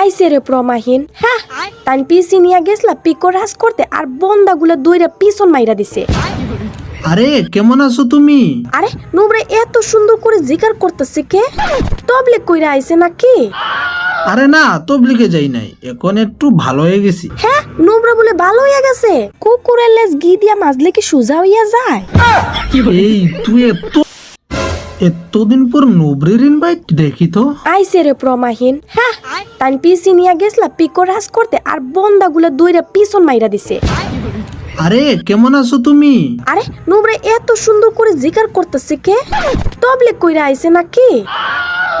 আইসে রে প্রমাহীন। হ্যাঁ তান পিসি নিয়ে গেছলা পিকো রাজ করতে আর বন্দাগুলো দইরা পিছন মাইরা দিছে। আরে কেমন আছো তুমি? আরে নুবরে এত সুন্দর করে জিকার করতেছে কে? তবলে কইরা আইছে নাকি? আরে না তবলিগে যাই নাই এখন একটু ভালো হয়ে গেছি। হ্যাঁ নুবরা বলে ভালো হয়ে গেছে। কুকুরের লেজ ঘি দিয়া মাজলে কি সোজা হইয়া যায়? এই তুই এত এতদিন পর নুবরের ইনভাইট দেখি তো। আইসে রে প্রমাহীন। হ্যাঁ তান পিসি নিয়ে গেছলা পিকো রাজ করতে আর বন্দাগুলো দইরা পিছন মাইরা দিছে। আরে কেমন আছো তুমি? আরে নুবরে এত সুন্দর করে জিকার করতেছে কে? তবলে কইরা আইছে নাকি?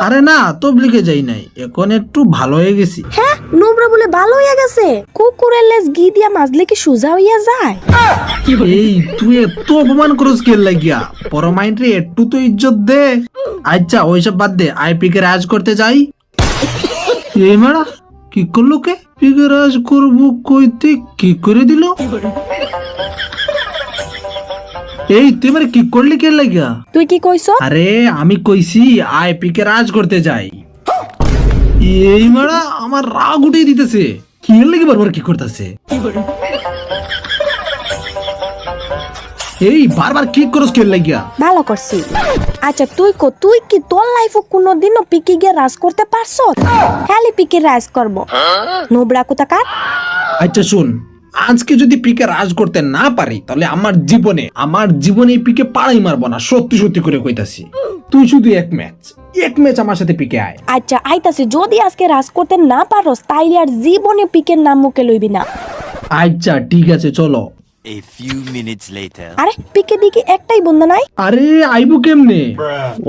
আরে না তবলিগে যাই নাই। এখন একটু ভালো হয়ে গেছি। হ্যাঁ নুবরা বলে ভালো হইয়া গেছে। কুকুরের লেজ ঘি দিয়া মাজলে কি সোজা হইয়া যায়? এই তুই এত অপমান করস কে লাগিয়া? পরমাইন্ড রে একটু তো ইজ্জত দে। আচ্ছা ওইসব বাদ দে আই পিকে রাজ করতে যাই। এই মারা কি করল কে? পিকে রাজ করব কইতে কি করে দিল? এই তুই মানে কি করলি কে লাগিয়া? তুই কি কইছ? আরে আমি কইছি আই পিকে রাজ করতে যাই। এই মারা আমার রাগ উঠিয়ে দিতেছে। কি এর লাগি বারবার কি করতেছে? এই বারবার কি করস কে লাগিয়া ভালো করছি। আচ্ছা তুই কো তুই কি তোর লাইফে কোনোদিনও পিকি গিয়ে রাজ করতে পারছ? খালি পিকে রাজ করব। নুবরা কোথাকার? আচ্ছা শুন আজকে যদি পিকে রাজ করতে না পারি তাহলে আমার জীবনে আমার জীবনে পিকে পাড়াই মারবো না সত্যি সত্যি করে কইতাছি। তুই শুধু এক ম্যাচ এক ম্যাচ আমার সাথে পিকে আয়। আচ্ছা আইতাছে যদি আজকে রাজ করতে না পারস তাইলে আর জীবনে পিকের নাম মুখে লইবি না। আচ্ছা ঠিক আছে চলো। A few minutes later. আরে পিকে দিকে একটাই বন্ধা নাই? আরে আইবো কেমনে?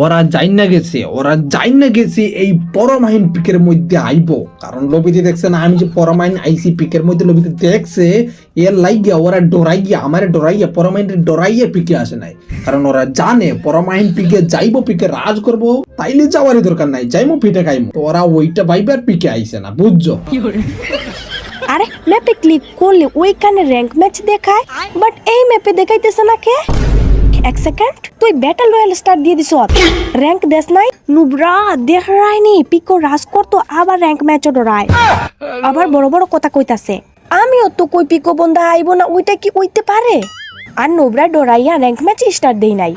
ওরা যাই না গেছে ওরা যাই না গেছে এই পরমাইন পিকের মধ্যে আইবো। কারণ লবিতে দেখছে না আমি যে পরমাইন আইসি পিকের মধ্যে লবিতে দেখছে এর লাইগিয়া ওরা ডরাইয়া আমার ডরাইয়া পরমাইন ডরাইয়া পিকে আসে নাই। কারণ ওরা জানে পরমাইন পিকে যাইবো পিকে রাজ করব তাইলে যাওয়ারই দরকার নাই যাইমো পিঠে খাইমো। তো ওরা ওইটা ভাইবার পিকে আইছে না বুঝছ? আরে ম্যাপে ক্লিক করলে ওইখানে র্যাঙ্ক ম্যাচ দেখায় বাট এই ম্যাপে দেখাইতেছে না কে? এক সেকেন্ড তুই ব্যাটল রয়্যাল স্টার্ট দিয়ে দিছ র্যাঙ্ক দেশ নাই, নুবরা দেখ রায়নি, পিকো রাজ করতো আবার র্যাঙ্ক ম্যাচও ডরায়। আবার বড় বড় কথা কইতাছে, আমিও তো কই পিকো বন্ধা আইব না, ওইটা কি ওইতে পারে? আর নুবরা ডরাইয়া র্যাঙ্ক ম্যাচ স্টার্ট দেই নাই।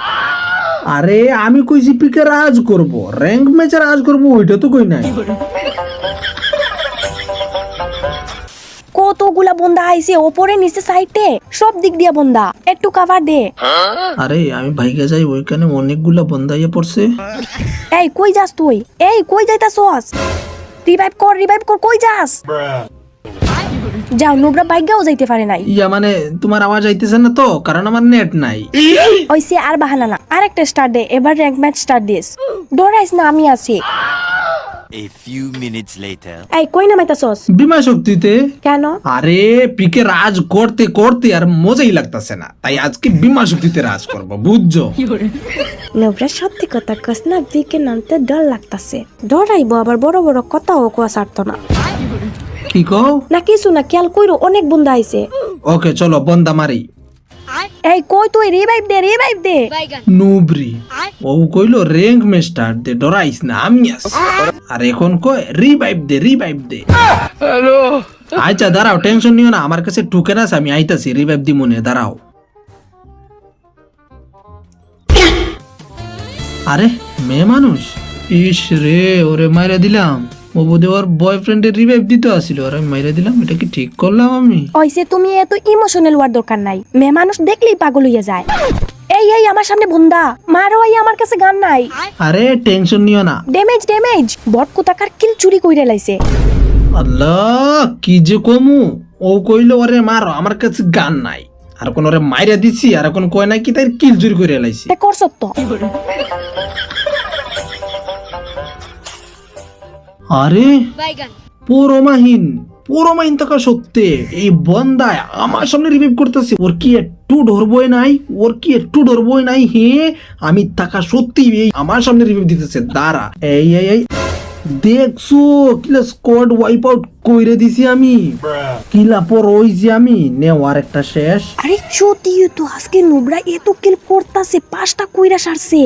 আরে, আমি কইছি পিকে রাজ করব র্যাঙ্ক ম্যাচে রাজ করব, ওইটা তো কই নাই। কতগুলা বন্ধা আইছে ওপরে নিচে সাইডে? সব দিক দিয়া বন্ধা একটু কাভার দে। আরে আমি ভাইকে যাই ওইখানে অনেকগুলা বন্ধাইয়া পড়ছে। এই কই যাস তুই? এই কই যাইতাছস? রিভাইভ কর রিভাইভ কর কই যাস? যাও নুবরা বাইগাও যাইতে পারে নাই। ইয়া মানে তোমার আওয়াজ আইতেছে না তো? কারণ আমার নেট নাই। ওইসে আর বাহানা না। আরেকটা স্টার্ট দে এবার র্যাঙ্ক ম্যাচ স্টার্ট দিস। ডরাইস না আমি আছি। A few minutes later. এই কই নামাইতাছস বিমা শক্তিতে কেন আরে পিকে রাজ করতে করতে আর মজাই লাগতাছে না তাই আজকে বিমা শক্তিতে রাজ করব বুঝছ নুবরা সত্যি কথা কস না দিকে নামতে ডর লাগতাছে ডরাইবো আবার বড় বড় কথাও কোয়া সারত না কি কও না কিছু না খেয়াল কইরো অনেক বন্ধু আইছে ওকে চলো বন্দা মারি এই কই তুই? রিভাইভ দে রিভাইভ দে। নুবরি। ও কইলো র্যাঙ্ক মে স্টার্ট দে ডরাইস না আমি আর এখন কয় রিভাইভ দে রিভাইভ দে। আচ্ছা দাঁড়াও টেনশন নিও না আমার কাছে টুকেন আছে আমি আইতাছি রিভাইভ দি মনে দাঁড়াও। আরে মেয়ে মানুষ? ইস রে ওরে মাইরা দিলাম। বোধে ওর বয়ফ্রেন্ডের রিভাইভ দিতে আসিল। ওর আমি মাইরা দিলাম এটা কি ঠিক করলাম আমি? ওইসে তুমি এত ইমোশনাল হওয়ার দরকার নাই। মেয়ে মানুষ দেখলেই পাগল হইয়া যায়। এই এই আমার সামনে বন্ধা মারো এই আমার কাছে গান নাই। আরে টেনশন নিও না। ড্যামেজ ড্যামেজ বট কোথাকার কিল চুরি কইরা লাইছে। আল্লাহ কি যে কমু। ও কইলো ওরে মারো আমার কাছে গান নাই। আর কোন ওরে মাইরা দিছি আর কোন কয় না কি তাই কিল চুরি করে লাইছি। তে করছ তো। আরে? পরমাহীন পরমাহীন থাকা সত্ত্বে এই বন্দায় আমার সামনে রিভিভ করতেছে। ওর কি একটু ধরবোই নাই? ওর কি একটু ধরবোই নাই? হে আমি থাকা সত্যি এই আমার সামনে রিভিভ দিতেছে। দাঁড়া। এই এই এই। দেখছ? কিলা স্কোয়াড ওয়াইপ আউট কইরে দিছি আমি। কিলা পর ওইছি আমি নেওয়ার একটা শেষ। আরে সত্যি তো আজকে নুবরা এত কিল করতাছে পাঁচটা কইরা সারছে।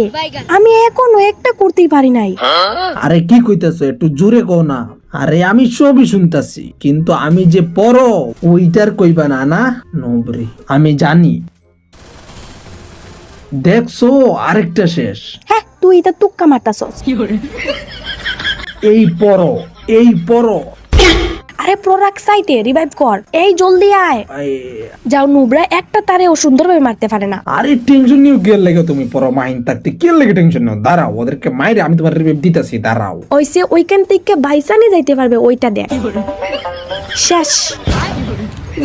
আমি এখনও একটা করতেই পারি নাই। আরে কি কইতাছো একটু জোরে কও না। আরে আমি সবই শুনতাছি কিন্তু আমি যে পড়ো ওইটার কইবা না না? নবরি আমি জানি। দেখছ আরেকটা শেষ। হ্যাঁ তুই এটা তুক্কা মারতাছস। এই পড়ো এই পড়ো। আরে প্রোডাক্ট সাইটে রিভাইভ কর। এই জলদি আয়। যাও নুবরা একটা তারে তারেও সুন্দরভাবে মারতে পারে না। আরে টেনশন নিও কে লেগে তুমি পড়ো মাইন থাকতে কে লেগে টেনশন নিও দাঁড়াও ওদেরকে মাইরে আমি তোমার রিভাইভ দিতেছি দাঁড়াও। ওইসে ওইখান থেকে বাইসানি যাইতে পারবে ওইটা দেখ। শেষ।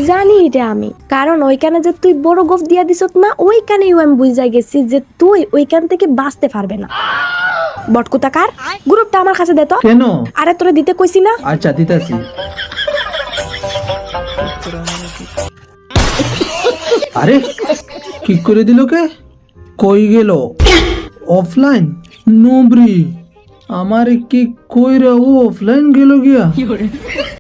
জানি এটা আমি কারণ ওইখানে যে তুই বড় গোফ দিয়া দিছত না ওইখানেই আমি বুঝাই গেছি যে তুই ওইখান থেকে বাঁচতে পারবে না। বটকুতাকার? গ্রুপটা আমার কাছে দে তো। কেন? আরে তোরে দিতে কইছি না। আচ্ছা দিতাছি। আরে কি করে দিল কে? কই গেল? অফলাইন? নোবরি। আমার কি কইরা ও অফলাইন গেল গিয়া?